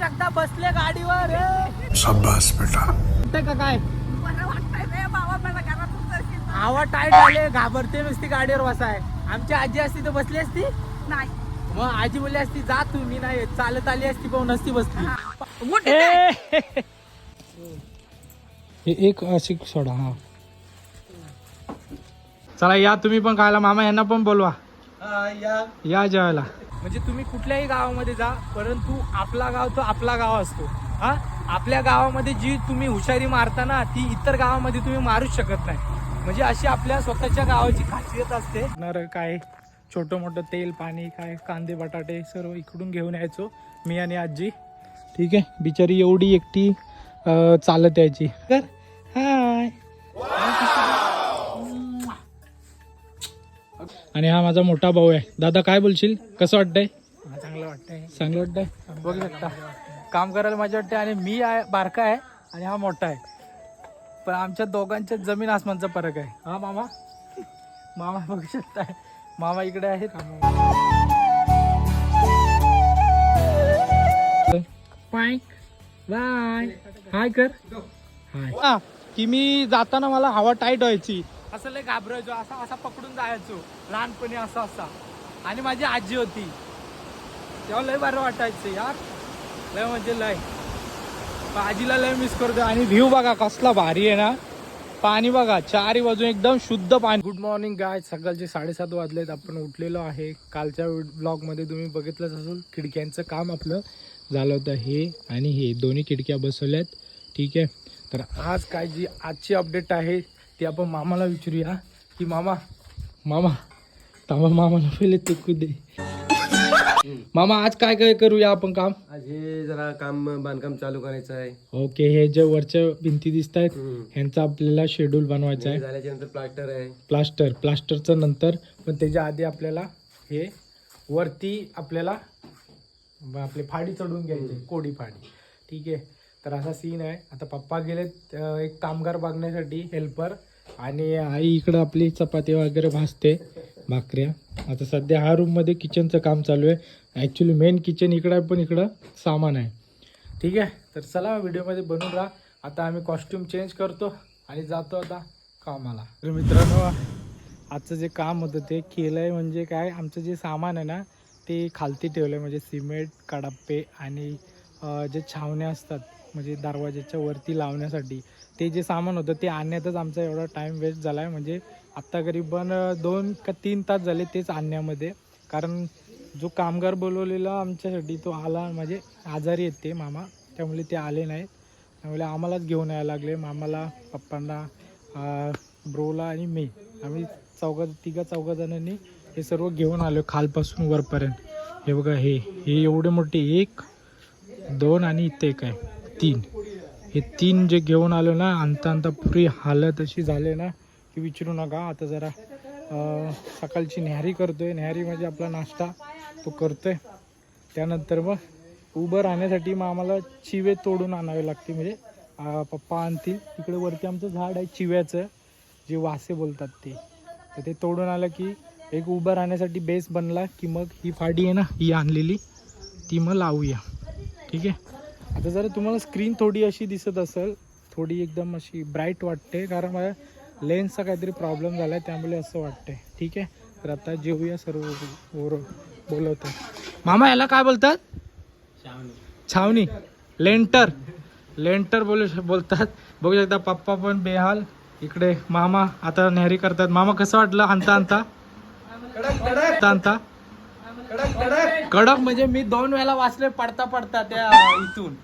शकता बसले गाडीवर. ए. शाबाश बेटा का काय? बरं वाटतंय रे बाबा मला घरात उतरशील. आवा टाईट झाले घाबरते नुसती गाडीवर बसाय. आमची आजी असती तर बसली असती? नाही. मग आजी बोलली असती जा तू मी नाही येत." चालत आली असती पण नसती बसली. हे. एक अशी सोडा हा. चला या तुम्ही पण खायला. मामा यांना पण बोलवा. या जेवायला. म्हणजे तुम्ही कुठल्याही गावामध्ये जा परंतु आपला गाव तो आपला गाव असतो. हा? आपल्या गावामध्ये जी तुम्ही हुशारी मारता ना ती इतर गावामध्ये तुम्ही मारूच शकत नाही. म्हणजे अशी आपल्या स्वतःच्या गावाची खासियत असते. नर काय? छोटं मोठं तेल पाणी काय? कांदे बटाटे सर्व इकडून घेऊन यायचो मी आणि आजी. ठीक आहे? बिचारी एवढी एकटी चालत यायची. तर हाय. आणि हा माझा मोठा भाऊ आहे. दादा काय बोलशील? कसं वाटतंय? चांगलं वाटतंय. चांगलं वाटतंय? बघू शकता. काम करायला मजा वाटते आणि मी आहे बारका आहे आणि हा मोठा आहे. पण आमच्या दोघांच्या जमीन आसमानचा फरक आहे. हा मामा? मामा बघू शकताय मामा इकडे आहेत. बाय बाय हाय कर. हाय की मी जाताना मला हवा टाईट व्हायची. असं लय घाबरायचो असा असा पकडून जायचो लहानपणी असा असा. आणि माझी आजी होती. तेव्हा लय बरं वाटायचं यार. लय म्हणजे लय. आजीला लय मिस करतो आणि व्ह्यू बघा कसला भारी आहे ना. पाणी बघा चारी बाजू एकदम शुद्ध पाणी. गुड मॉर्निंग गाय सकाळचे साडेसात वाजलेत. आपण उठलेलो आहे. कालच्या ब्लॉगमध्ये तुम्ही बघितलंच असेल खिडक्यांचं काम आपलं झालं होतं हे आणि हे. दोन्ही खिडक्या बसवल्यात. ठीक आहे. तर आज काय जी आजची अपडेट आहे ती आपण मामाला विचारूया. की मामा मामा थांबा मामाला पहिले तुकू दे. मामा आज काय काय करूया आपण काम? आज हे जरा काम बांधकाम चालू करायचं आहे. ओके हे जे वरच्या भिंती दिसत आहेत हम्म. ह्यांचा आपल्याला शेड्यूल बनवायचा हे आहे. झाल्याच्यानंतर प्लास्टर आहे. प्लास्टर प्लास्टरचं नंतर पण त्याच्या आधी आपल्याला हे वरती आपल्याला ब- आपली फाडी चढून घ्यायची कोडी फाडी. ठीक आहे? तर असा सीन आहे. आता पप्पा गेलेत अं, एक कामगार बघण्यासाठी हेल्पर आणि आई इकडं आपली चपाती वगैरे भाजते भाकऱ्या. आता सध्या हा रूममध्ये किचनचं काम चालू आहे. ॲक्च्युली मेन किचन इकडं आहे पण इकडं सामान आहे. ठीक आहे? तर चला व्हिडिओमध्ये बनून राहा. आता आम्ही कॉस्ट्युम चेंज करतो आणि जातो आता कामाला. तर मित्रांनो आजचं जे काम होतं ते केलं आहे म्हणजे काय? आमचं जे सामान आहे ना ते खालती ठेवलं आहे म्हणजे सिमेंट कडाप्पे आणि जे छावण्या असतात म्हणजे दरवाजाच्या वरती लावण्यासाठी. ते जे सामान होतं ते आणण्यातच आमचा एवढा टाईम वेस्ट झाला आहे म्हणजे आत्ता गरीबन दोन का तीन तास झाले तेच आणण्यामध्ये. कारण जो कामगार बोलवलेला आमच्यासाठी तो आला म्हणजे आजारी आहेत ते मामा. त्यामुळे ते आले नाहीत. त्यामुळे आम्हालाच घेऊन यायला लागले. मामाला पप्पांना ब्रोला आणि मी. आम्ही चौघा तिघा चौघा जणांनी हे सर्व घेऊन आलो खालपासून वरपर्यंत. हे बघा हे हे एवढे मोठे एक दोन आणि इथे एक आहे. तीन. हे तीन जे घेऊन आलो ना आणता आणता पुरी हालत अशी झाली ना की विचारू नका. आता जरा सकाळची न्याहारी करतोय. न्याहारी म्हणजे आपला नाश्ता तो करतोय. त्यानंतर मग उभं राहण्यासाठी मग आम्हाला चिवे तोडून आणावे लागते म्हणजे पप्पा आणतील. तिकडे वरती आमचं झाड आहे चिव्याचं. जे वासे बोलतात ते. तर ते तोडून आलं की एक उभं राहण्यासाठी बेस बनला की मग ही फाडी आहे ना ही आणलेली. ती मग लावूया. ठीक आहे? आता जरा तुम्हाला स्क्रीन थोडी अशी दिसत असेल थोडी एकदम अशी ब्राईट वाटते कारण माझ्या लेन्सचा काहीतरी प्रॉब्लेम झाला आहे त्यामुळे असं वाटतंय. ठीक आहे? तर आता जेवूया सर्व वर बोलवतात मामा याला काय बोलतात? छावणी. लेंटर लेंटर बोलू बोलतात. बघू शकता पप्पा पण बेहाल. इकडे मामा आता न्यारी करतात. मामा कसं वाटलं? आणता आणता. आणता कडक म्हणजे मी दोन वेळा वाचले पडता पडता त्या इथून.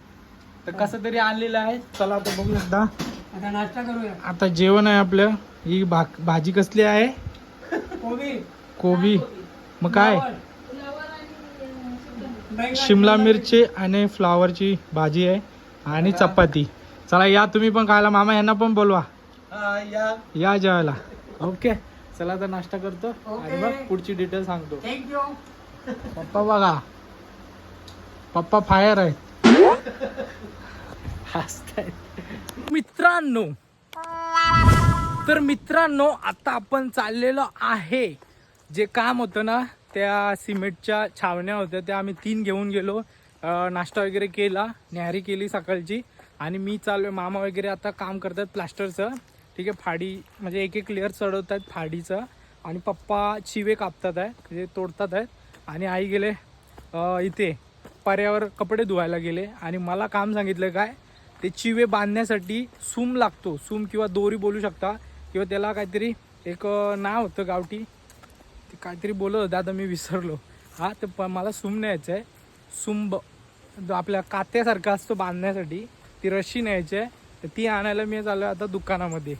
तर कसं तरी आणलेलं आहे. चला आता बघू शकता आता नाश्ता करूया. आता जेवण आहे आपलं. ही भाक भाजी कसली आहे? कोबी. कोबी. मग काय? शिमला मिरची आणि फ्लावरची भाजी आहे आणि चपाती. चला या तुम्ही पण खायला. मामा यांना पण बोलवा. या. जेवायला. ओके. चला आता नाश्ता करतो. आणि मग पुढची डिटेल सांगतो. पप्पा बघा. पप्पा फायर आहे हसतायत मित्रांनो तर मित्रांनो आता आपण चाललेलो आहे. जे काम होतं ना त्या सिमेंटच्या छावण्या होत्या त्या आम्ही तीन घेऊन गेलो. नाश्ता वगैरे केला न्याहारी केली सकाळची. आणि मी चालू आहे मामा वगैरे आता काम करतात प्लास्टरचं. ठीक आहे फाडी म्हणजे एक एक लेअर चढवत आहेत फाडीचं. आणि पप्पा चिवे कापतात आहे म्हणजे तोडतात आहेत आणि आई गेले इथे पर्यावर कपडे धुवायला गेले. आणि मला काम सांगितलं काय ते चिवे बांधण्यासाठी सूम लागतो. सूम किंवा दोरी बोलू शकता. किंवा त्याला काहीतरी एक नाव होतं गावठी. ते काहीतरी बोलत होतं. आता मी विसरलो. हा तर प मला सूम न्यायचं आहे सुंब जो आपल्या कात्यासारखा असतो बांधण्यासाठी ती रशी न्यायची आहे तर ती आणायला मी चाललो आता दुकानामध्ये.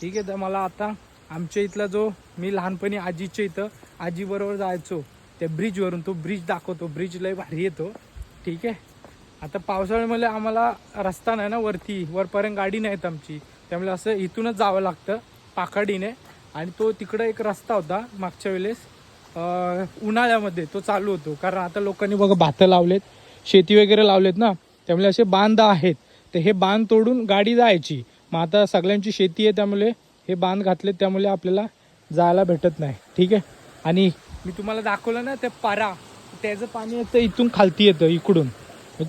ठीक आहे तर मला आता आमच्या इथला जो मी लहानपणी आजीच्या इथं आजीबरोबर जायचो त्या ब्रिजवरून तो ब्रिज दाखवतो. ब्रिज लय भारी येतो. ठीक आहे? आता पावसाळ्यामध्ये आम्हाला रस्ता नाही ना वरती वरपर्यंत गाडी नाही आमची. त्यामुळे असं इथूनच जावं लागतं पाखाडीने. आणि तो तिकडं एक रस्ता होता मागच्या वेळेस उन्हाळ्यामध्ये तो चालू होतो. कारण आता लोकांनी बघा भातं लावलेत शेती वगैरे लावलेत ना त्यामुळे असे बांध आहेत. तर हे बांध तोडून गाडी जायची. मग आता सगळ्यांची शेती आहे त्यामुळे हे बांध घातलेत त्यामुळे आपल्याला जायला भेटत नाही. ठीक आहे? आणि मी तुम्हाला दाखवलं ना ते पारा. त्याचं पाणी येतं इथून खालती येतं इकडून.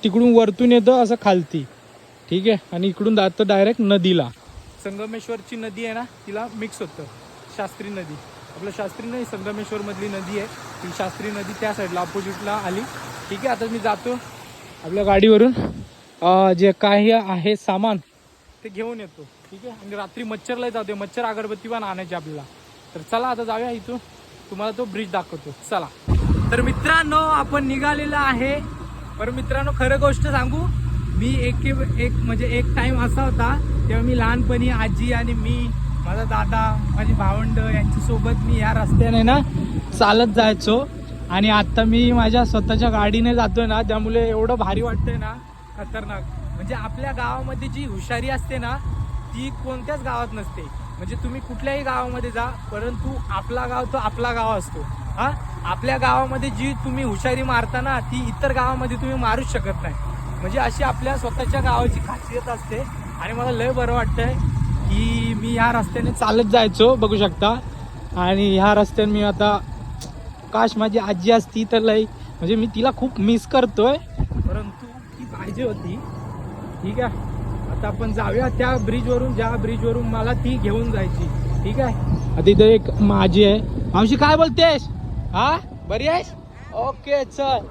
तिकडून वरतून येतं असं खालती. ठीक आहे? आणि इकडून जातं डायरेक्ट नदीला. संगमेश्वरची नदी आहे ना तिला मिक्स होतं. शास्त्री नदी. आपलं शास्त्री नाही संगमेश्वरमधली नदी आहे. ती शास्त्री नदी त्या साईडला अपोजिटला आली. ठीक आहे? आता मी जातो आपल्या गाडीवरून. जे काही आहे सामान ते घेऊन येतो. ठीक आहे? आणि रात्री मच्छरला जाते मच्छर अगरबत्ती पण आणायची आपल्याला. तर चला आता जाऊया इथून. तुम्हाला तो ब्रिज दाखवतो. चला. तर मित्रांनो आपण निघालेला आहे पर मित्रांनो खरं गोष्ट सांगू? मी एक एक म्हणजे एक टाइम असा होता तेव्हा मी लहानपणी आजी आणि मी माझा दादा माझी भावंड यांच्यासोबत मी या रस्त्याने ना चालत जायचो. आणि आता मी माझ्या स्वतःच्या गाडीने जातोय ना त्यामुळे एवढं भारी वाटतंय ना खतरनाक. म्हणजे आपल्या गावामध्ये जी हुशारी असते ना ती कोणत्याच गावात नसते. म्हणजे तुम्ही कुठल्याही गावामध्ये जा परंतु आपला गाव तो आपला गाव असतो. हा? आपल्या गावामध्ये जी तुम्ही हुशारी मारता ना ती इतर गावामध्ये तुम्ही मारूच शकत नाही. म्हणजे अशी आपल्या स्वतःच्या गावाची खासियत असते. आणि मला लय बरं वाटतंय की मी ह्या रस्त्याने चालत जायचो बघू शकता. आणि ह्या रस्त्याने मी आता काश माझी आजी असती तर लय म्हणजे मी तिला खूप मिस करतोय. परंतु ती पाहिजे होती. ठीक आहे? आता आपण जाऊया त्या ब्रिजवरून ज्या ब्रिजवरून मला ती घेऊन जायची. ठीक आहे? तिथे एक माझी आहे. मावशी काय बोलतेस? हा? बरी आहेस? ओके चल.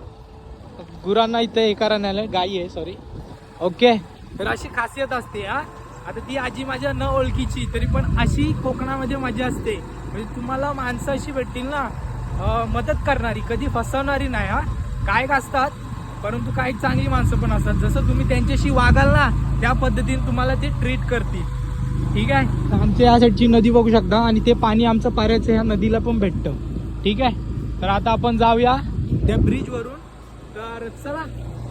गुरांना इथं हे करा आलं गाई आहे सॉरी ओके तर अशी खासियत असते हा? आता ती आजी माझ्या न ओळखीची तरी पण अशी कोकणामध्ये मजा असते. म्हणजे तुम्हाला माणसं अशी भेटतील ना मदत करणारी कधी फसवणारी नाही हा? काय असतात परंतु काही चांगली माणसं पण असतात. जसं तुम्ही त्यांच्याशी वागाल ना त्या पद्धतीने तुम्हाला ते ट्रीट करतील. ठीक आहे? तर आमच्या या साईडची नदी बघू शकता आणि ते पाणी आमचं पाऱ्याचं ह्या नदीला पण भेटतं. ठीक आहे? तर आता आपण जाऊया त्या ब्रिजवरून तर चला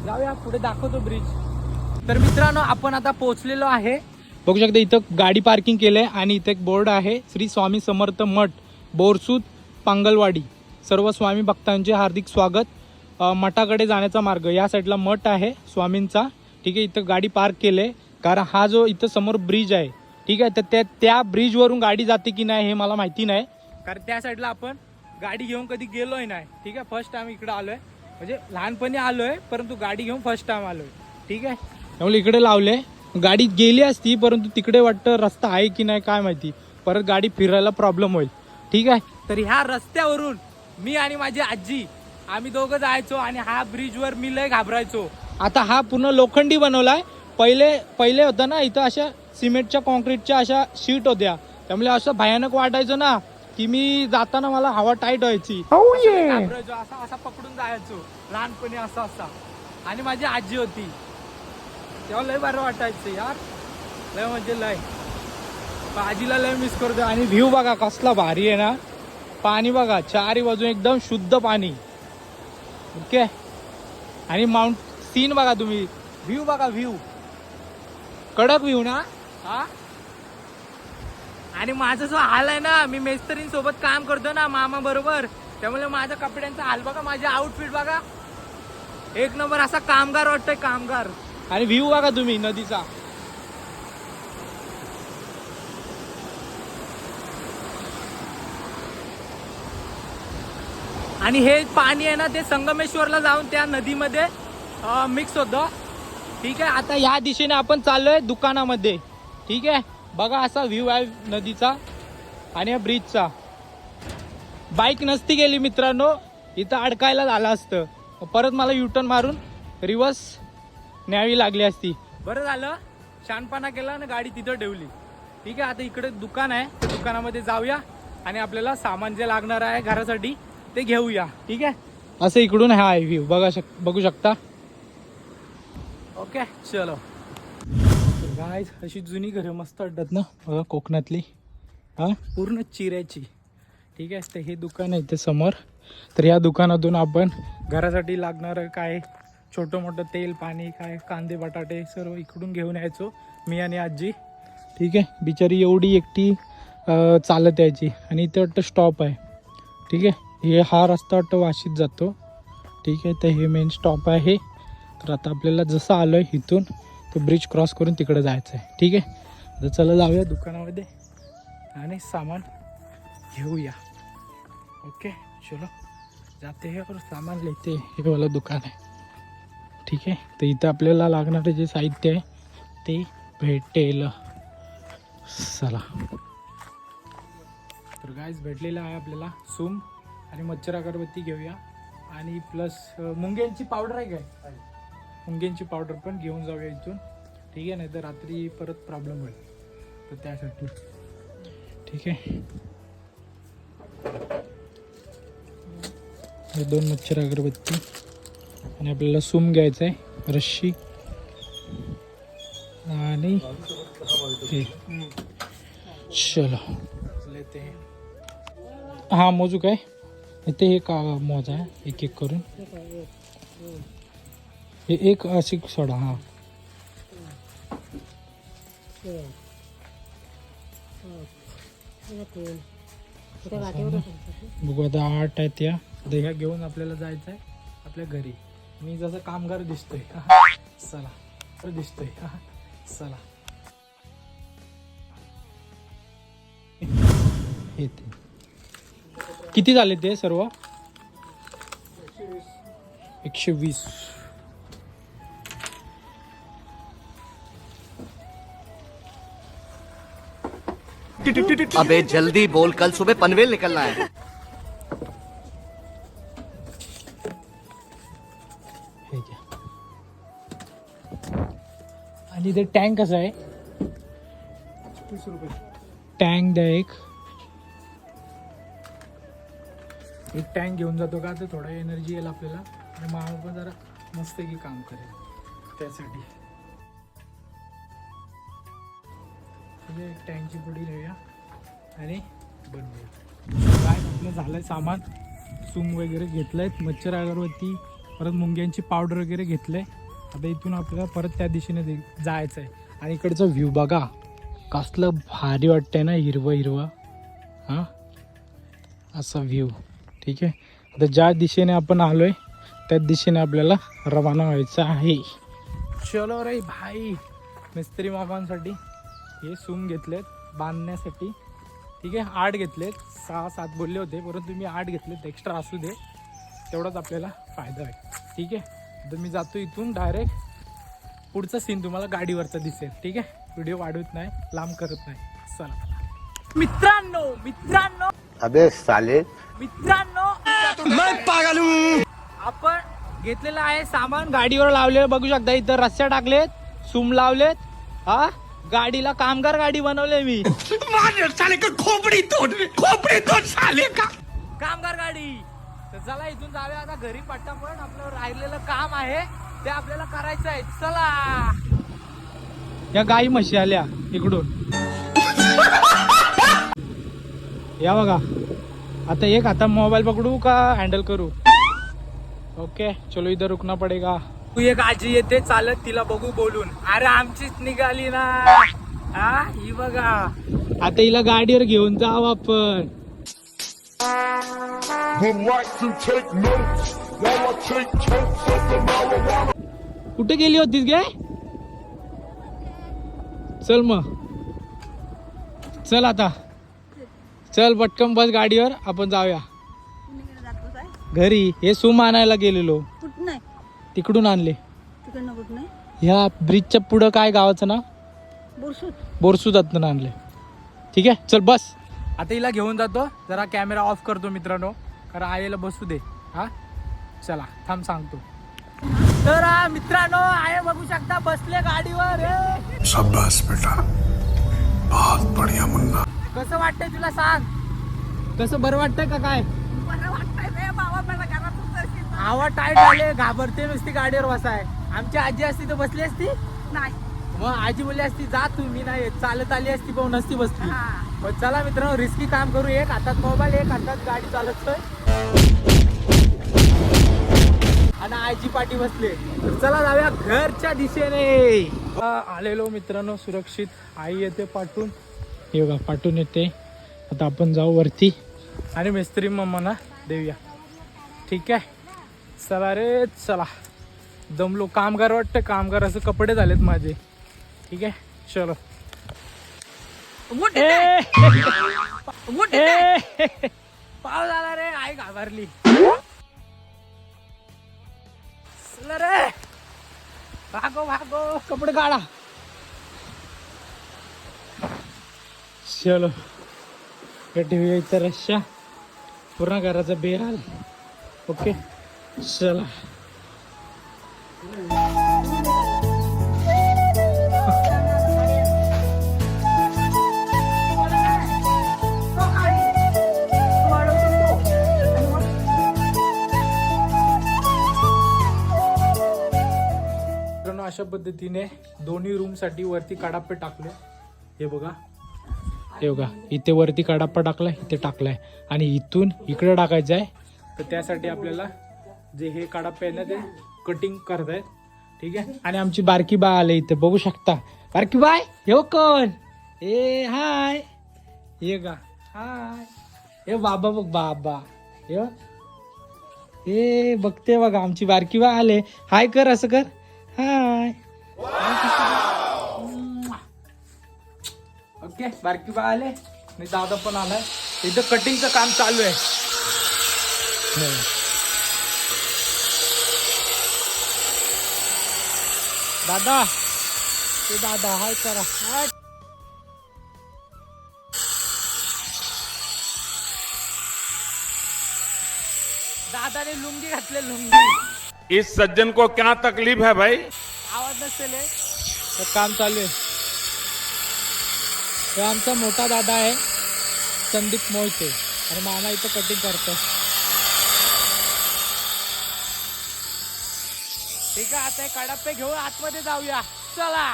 जाऊया पुढे दाखवतो ब्रिज तर मित्रांनो आपण आता पोहोचलेलो आहे. बघू शकता इथं गाडी पार्किंग केलंय आणि इथं एक बोर्ड आहे. श्री स्वामी समर्थ मठ बोरसूद पांगलवाडी. सर्व स्वामी भक्तांचे हार्दिक स्वागत. मठाकडे जाण्याचा मार्ग. या साईडला मठ आहे स्वामींचा. ठीक आहे इथं गाडी पार्क केले कारण हा जो इथं समोर ब्रिज आहे ठीक आहे तर त्या त्या ब्रिजवरून गाडी जाते की नाही हे मला माहिती नाही. कारण त्या साईडला आपण गाडी घेऊन कधी गेलोय नाही. ठीक आहे? फर्स्ट टाइम इकडे आलोय. म्हणजे लहानपणी आलोय परंतु गाडी घेऊन फर्स्ट टाइम आलोय. ठीक आहे? त्यामुळे इकडे लावले. गाडी गेली असती परंतु तिकडे वाटतं रस्ता आहे की नाही काय माहिती. परत गाडी फिरायला प्रॉब्लेम होईल. ठीक आहे? तर ह्या रस्त्यावरून मी आणि माझी आजी आम्ही दोघं जायचो आणि हा ब्रिजवर मी लय घाबरायचो. आता हा पूर्ण लोखंडी बनवलाय. पहिले पहिले होतं ना इथं अशा सिमेंटच्या कॉन्क्रीटच्या अशा शीट होत्या. त्यामुळे असं भयानक वाटायचं ना. की मी जाताना मला हवा टाईट व्हायची. असं घाबरायचो असा असा पकडून जायचो. लहानपणी असा असा. आणि माझी आजी होती. तेव्हा लय बरं वाटायचं यार. लय म्हणजे लय. आजीला लय मिस करतो आणि व्ह्यू बघा कसला भारी आहे ना. पाणी बघा चारी बाजू एकदम शुद्ध पाणी. ओके आणि माउंट सीन बघा तुम्ही. व्ह्यू बघा व्ह्यू कडक व्ह्यू ना. हा? आणि माझा जो हाल आहे ना मी मेस्तरीन सोबत काम करतो ना मामा बरोबर. त्यामुळे माझ्या कपड्यांचा हाल बघा माझे आउटफिट बघा. एक नंबर असा कामगार वाटतोय कामगार. आणि व्ह्यू बघा तुम्ही नदीचा. आणि हे पाणी आहे ना ते संगमेश्वरला जाऊन त्या नदीमध्ये मिक्स होतं. ठीक आहे आता या दिशेने आपण चाललोय दुकानामध्ये. ठीक आहे? बघा असा व्ह्यू आहे नदीचा आणि या ब्रिजचा बाईक नसती गेली मित्रांनो इथं अडकायला झालं असतं. परत मला युटर्न मारून रिवर्स न्यावी लागली असती. बरं झालं शानपणा केला आणि गाडी तिथं ठेवली. ठीक आहे आता इकडे दुकान आहे त्या दुकानामध्ये जाऊया आणि आपल्याला सामान जे लागणार आहे घरासाठी ते घेऊया. ठीक आहे? असं इकडून हा आहे व्ह्यू बघा शक बघू शकता. ओके चलो. गाय अशी जुनी घरं मस्त वाटतात ना बघा कोकणातली. हा? पूर्ण चिऱ्याची. ठीक आहे तर हे दुकान आहे इथे समोर. तर या दुकानातून आपण घरासाठी लागणारं काय छोटं मोठं तेल पाणी काय कांदे बटाटे सर्व इकडून घेऊन यायचो मी आणि आजी. ठीक आहे बिचारी एवढी एकटी चालत यायची. आणि इथे वाटतं स्टॉप आहे. ठीक आहे हे हा रस्ता वाटतं वाशीत जातो. ठीक आहे तर हे मेन स्टॉप आहे. तर आता आपल्याला जसं आलं आहे इथून तो ब्रिज क्रॉस करून तिकडं जायचं आहे ठीक आहे? तर चला जाऊया दुकानामध्ये आणि सामान घेऊया. ओके चलो. जाते हे और सामान लेते. हे वाला दुकान आहे. ठीक आहे? तर इथं आपल्याला लागणारं जे साहित्य आहे ते भेटेल. चला. तर गायस भेटलेलं आहे आपल्याला सूम आणि मच्छर अगरबत्ती घेऊया. आणि प्लस मुंग्यांची पावडर आहे काय मुंग्यांची पावडर पण घेऊन जाऊया इथून. ठीक आहे नाही तर रात्री परत प्रॉब्लेम होईल. तर त्यासाठी. ठीक आहे. हे दोन मच्छर अगरबत्ती. आणि आपल्याला सूम घ्यायचं आहे रश्शी. आणि हे. चलो. लेते हा मोजू काय? ते हे का मोज आहे एक एक करून. हे एक अशी सोडा हा. बघू आता आठ आहेत या. आता ह्या घेऊन आपल्याला जायचं आहे आपल्या घरी. मी जसं कामगार दिसतोय. चला. तर दिसतोय. चला. हे किती झाले ते सर्व? एकशे वीस. अबे जल्दी बोल कल सुबह पनवेल निकलना है। हे आणि ते टँक कसं आहे? तीस रुपये. टँक द्या एक. एक टँक घेऊन जातो का? तर थोडा एनर्जी येईल आपल्याला. आणि मामा पण जरा मस्त की काम करेल. त्यासाठी. म्हणजे टँकची पुढे घेऊया आणि बनवूया. काय आपलं झालंय सामान? सूम वगैरे घेतलंय. मच्छर अगरबत्ती परत मुंग्यांची पावडर वगैरे घेतलंय. आता इथून आपल्याला परत त्या दिशेने दे- जायचं आहे आणि इकडचा व्ह्यू बघा. कसलं भारी वाटतंय ना हिरवं हिरवं. हां? असा व्ह्यू ठीक आहे? आता ज्या दिशेने आपण आलो आहे त्याच दिशेने आपल्याला रवाना व्हायचं आहे. चलो रे भाई. मिस्त्री मामांसाठी. हे सूम घेतलेत बांधण्यासाठी. ठीक आहे आठ घेतलेत. सहा सात बोलले होते परंतु मी आठ घेतलेत एक्स्ट्रा असू दे. तेवढाच आपल्याला फायदा आहे. ठीक आहे तर मी जातो इथून डायरेक्ट पुढचा सीन तुम्हाला गाडीवरचा दिसेल. ठीक आहे व्हिडिओ वाढवत नाही लांब करत नाही. चला. मित्रांनो मित्रांनो. अबे साले. मित्रांनो. आपण घेतलेलं आहे सामान गाडीवर लावलेलं बघू शकता इथं रस्त्या टाकलेत सूम लावलेत हा? गाडीला कामगार गाडी बनवले मी. कामगार गाडी. तर चला इथून जाऊया आता घरी पट्टापट आपलं राहिलेलं काम आहे ते आपल्याला करायचं आहे. चला. या गाई म्हशी आल्या इकडून. या बघा. आता एक आता मोबाईल पकडू का हँडल करू? ओके चलो इधर रुकना पडेगा. तू एक आजी येते चालत तिला बघू बोलून. अरे आमचीच निघाली ना. हा ही बघा. आता हिला गाडीवर घेऊन जाऊ आपण. कुठे गेली होतीस गे? चल मग. चल आता. चल पटकन बस गाडीवर आपण जाऊया. घरी हे सूम आणायला गेलेलो. तिकडून आणले. तिकडनं कुठनं? ह्या ब्रिजच्या पुढं काय गावाचं नाव? बोरसूत. बोरसुदातनं आणले. ठीक आहे चल बस. आता हिला घेऊन जातो. जरा कॅमेरा ऑफ करतो मित्रांनो. कारण आईला बसू दे. हा? चला थांब सांगतो. तर मित्रांनो आहे बघू शकता बसले गाडीवर. हे. शाबाश बेटा. बहुत बढ़िया मुन्ना. कसं वाटतंय तुला सांग? कसं बरं वाटतंय का काय? आवा टाईट झाले घाबरते नुसती गाडीवर बसाय. आमची आजी असती तर बसली असती? नाही. मग आजी बोलली असती जा तू मी नाही. चालत आली असती पण नसती बसली. मग चला मित्रांनो रिस्की काम करू एक. हातात मोबाईल एक हातात गाडी चालवतोय. आणि आजी पाठी बसले. तर चला जाऊया घरच्या दिशेने. आलेलो मित्रांनो सुरक्षित. आई येते पाठवून हे बघा पाठवून येते. आता आपण जाऊ वरती. आणि मिस्त्री मम्माना देऊया. ठीक आहे? चला रे चला. दमलो. कामगार वाटतं कामगार असं कपडे झालेत माझे. ठीक आहे? चलो. पाव झाला रे. आई घाबरली. चला रे. भागो भागो. कपडे काढा. चलो. हे इथं रश्या पूर्ण घराचा बेहाल ओके? चला. अशा पद्धतीने दोन्ही रूमसाठी वरती काडाप्पे टाकले. हे बघा. हे बघा इथे वरती काडाप्पा टाकलाय इथे टाकलाय. आणि इथून इकडे टाकायचं आहे. तर त्यासाठी आपल्याला जे हे काडापे आहे ना ते कटिंग करतायत. ठीक आहे? आणि आमची बारकी बा आले इथे बघू शकता. बारकी बाय हे कोण ए हाय. ये गा. हाय. हे बाबा बघ बाबा. हे. ए बघते बघा आमची बारकी बा आले. हाय कर असं कर. हाय. ओके बारकी बा आले. आणि दादा पण आलाय. इथं कटिंगचं काम चालू आहे. दादा ते दादा हाय करा. हाय. दादाने लुंगी घातले लुंगी. इस सज्जन को क्या तकलीफ है भाई? आवाज नसेल हे. तर काम चालू आहे. हे आमचा मोठा दादा आहे संदीप मोहिते. आणि मामा इथं कटिंग करतो आता हे कडापे घेऊन आतमध्ये जाऊया. चला.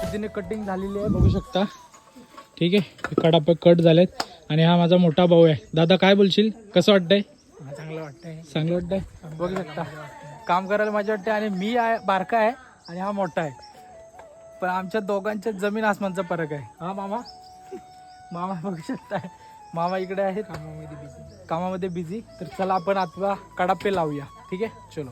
पद्धतीने कटिंग झालेली आहे बघू शकता. ठीक आहे हे कडापे कट झालेत. आणि हा माझा मोठा भाऊ आहे. दादा काय बोलशील? कसं वाटतंय? चांगलं वाटतंय. चांगलं वाटतंय? बघू शकता. काम करायला मजा वाटते आणि मी आहे बारका आहे आणि हा मोठा आहे. पण आमच्या दोघांच्या जमीन आसमानचा फरक आहे. हा मामा? मामा बघू शकताय. मामा इकडे आहेत. कामामध्ये बिझी कामामध्ये बिझी तर चला आपण आता कडापे लावूया. ठीक आहे? चलो.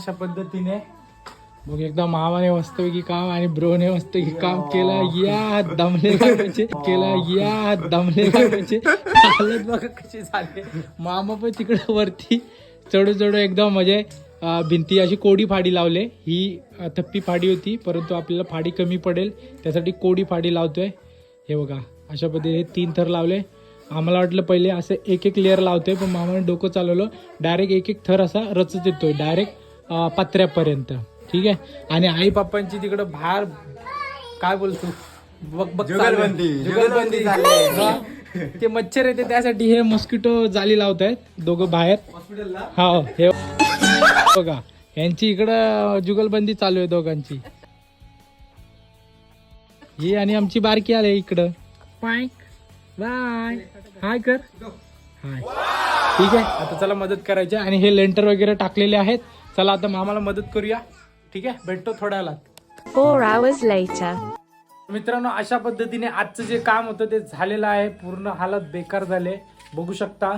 अशा पद्धतीने. मग एकदा मामाने मस्तपैकी काम आणि ब्रोने मस्तपैकी काम केलं. या दमले म्हणजे केलं. या दमले म्हणजे हालत बघा कशी झाले. मामा पण तिकडे वरती चढू चढू एकदम म्हणजे भिंती अशी कोडी फाडी लावले. ही थप्पी फाडी होती परंतु आपल्याला फाडी कमी पडेल. त्यासाठी कोडी फाडी लावतोय. हे बघा अशा पद्धतीने तीन थर लावले. आम्हाला वाटलं पहिले असं एक एक लेअर लावतोय पण मामाने डोकं चालवलं. डायरेक्ट एक एक थर असा रचत येतोय. डायरेक्ट पत्र्यापर्यंत. ठीक आहे? आणि आई बाप्पांची तिकडं बाहेर काय बोलतो? बघ बघ जुगलबंदी जुगलबंदी हा. ते मच्छर येते त्यासाठी हे मस्किटो जाली लावत आहेत दोघं बाहेर. हा हे बघा यांची इकडं जुगलबंदी चालू आहे दोघांची. ही आणि आमची बारकी आले इकडं. बाय. बाय. हाय कर. हाय. ठीक आहे? आता चला मदत करायची. आणि हे लेंटर वगैरे टाकलेले आहेत. चला आता मामाला मदत करूया. ठीक आहे? भेटतो थोड्या वेळात Four hours later. मित्रांनो अशा पद्धतीने आजचं जे काम होतं ते झालेलं आहे. पूर्ण हालत बेकार झाले. बघू शकता.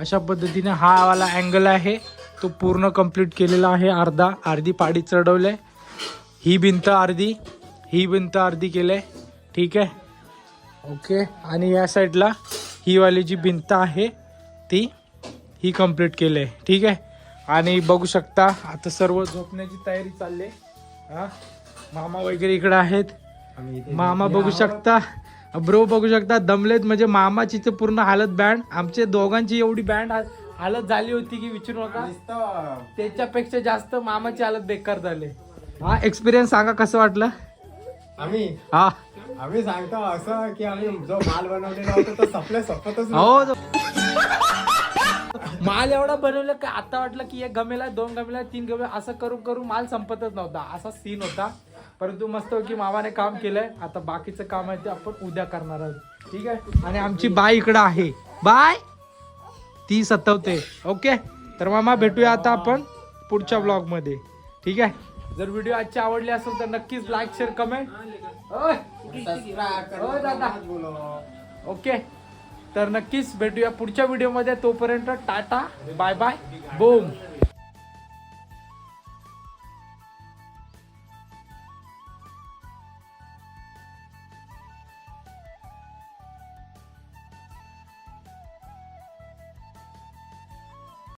अशा पद्धतीने हा वाला अँगल आहे. तो पूर्ण कंप्लीट केलेला आहे अर्धा. अर्धी पाडी चढवले. ही भिंत अर्धी. ही भिंत अर्धी केले. ठीक आहे? ओके आणि या साईडला ही वाली जी भिंत आहे ती ही कंप्लीट केली. आहे ठीक आहे? आणि बघू शकता आता सर्व झोपण्याची तयारी चालली हा? मामा वगैरे इकडे आहेत. मामा बघू शकता. ब्रो बघू शकता दमलेत म्हणजे मामाची तर पूर्ण हालत बँड आमचे दोघांची एवढी बँड हालत झाली होती की विचारू नका. त्याच्यापेक्षा जास्त मामाची हालत बेकार झाली. हा एक्सपिरियन्स सांगा कसं वाटलं? आम्ही हा. आम्ही सांगतो असं की आम्ही जो माल बनवलेला होता तो सपल्या सपतच हो माल एवढा बनवलं का आता वाटलं की एक गमेला दोन गमेला तीन गमेला असं करून करून माल संपतच नव्हता. असा सीन होता. परंतु मस्त की मामाने काम केलंय. आता बाकीचं काम आहे ते आपण उद्या करणार आहोत. ठीक आहे? आणि आमची बाय इकडं आहे. बाय! ती सतवते. ओके? तर मामा भेटूया आता आपण पुढच्या ब्लॉगमध्ये ठीक आहे? जर व्हिडिओ आजची आवडली असेल तर नक्कीच लाईक शेअर कमेंट दादा. ओके. तर नक्कीच भेटूया पुढच्या व्हिडिओमध्ये तोपर्यंत टाटा बाय बाय बोम